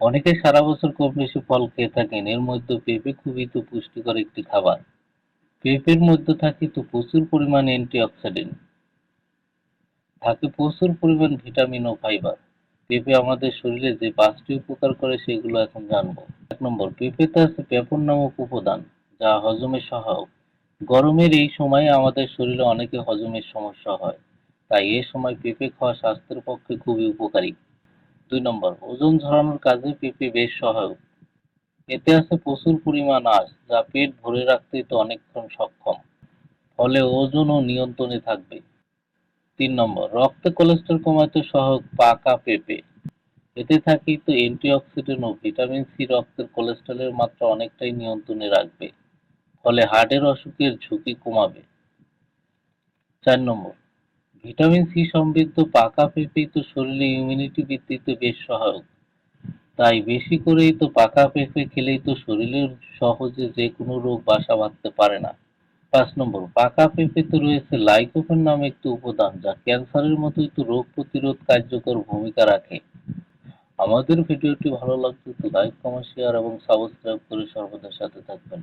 অনেকে সারা বছর কম বেশি ফল খেয়ে থাকেন। এর মধ্যে পেঁপে খুবই তো পুষ্টিকর একটি খাবার। পেঁপের মধ্যে থাকে তো প্রচুর পরিমাণ অ্যান্টিঅক্সিডেন্ট থাকে প্রচুর পরিমাণ ভিটামিন ও ফাইবার পেঁপে আমাদের শরীরে যে পাঁচটি উপকার করে সেগুলো এখন জানব। এক নম্বর, পেঁপেতে আছে পেপন নামক উপাদান, যা হজমে সহায়ক। গরমের এই সময়ে আমাদের শরীরে অনেকে হজমের সমস্যা হয়। তাই এ সময় পেঁপে খাওয়া স্বাস্থ্যের পক্ষে খুবই উপকারী। দুই নম্বর, ওজন ঝরানোর কাজে পেঁপে বেশ সহায়ক। এতে আছে প্রচুর পরিমাণ আঁশ, যা পেট ভরে রাখতে তো অনেকক্ষণ সক্ষম। ফলে ওজনও নিয়ন্ত্রণে থাকবে। তিন নম্বর, রক্তে কোলেস্ট্রল কমাতে সহায়ক পাকা পেঁপে। এতে থাকি তো অ্যান্টিঅক্সিডেন্ট ও ভিটামিন সি রক্তের কোলেস্ট্রলের মাত্রা অনেকটাই নিয়ন্ত্রণে রাখবে। ফলে হার্টের অসুখের ঝুঁকি কমাবে। চার নম্বর ভিটামিন সি সমৃদ্ধ পাকা পেঁপেই তো শরীরে ইমিউনিটি বৃদ্ধিতে বেশ সহায়ক। তাই বেশি করেই তো পাকা পেঁপে খেলেই তো শরীরের সহজে যে কোনো রোগ বাসা বাঁধতে পারে না। পাঁচ নম্বর, পাকা পেঁপেতে রয়েছে লাইকোপেন নামে একটি উপাদান যা ক্যান্সারের মতোই তো রোগ প্রতিরোধ কার্যকর ভূমিকা রাখে। আমাদের ভিডিওটি ভালো লাগলে তো লাইক কমেন্ট শেয়ার এবং সাবস্ক্রাইব করে সর্বদা সাথে থাকবেন।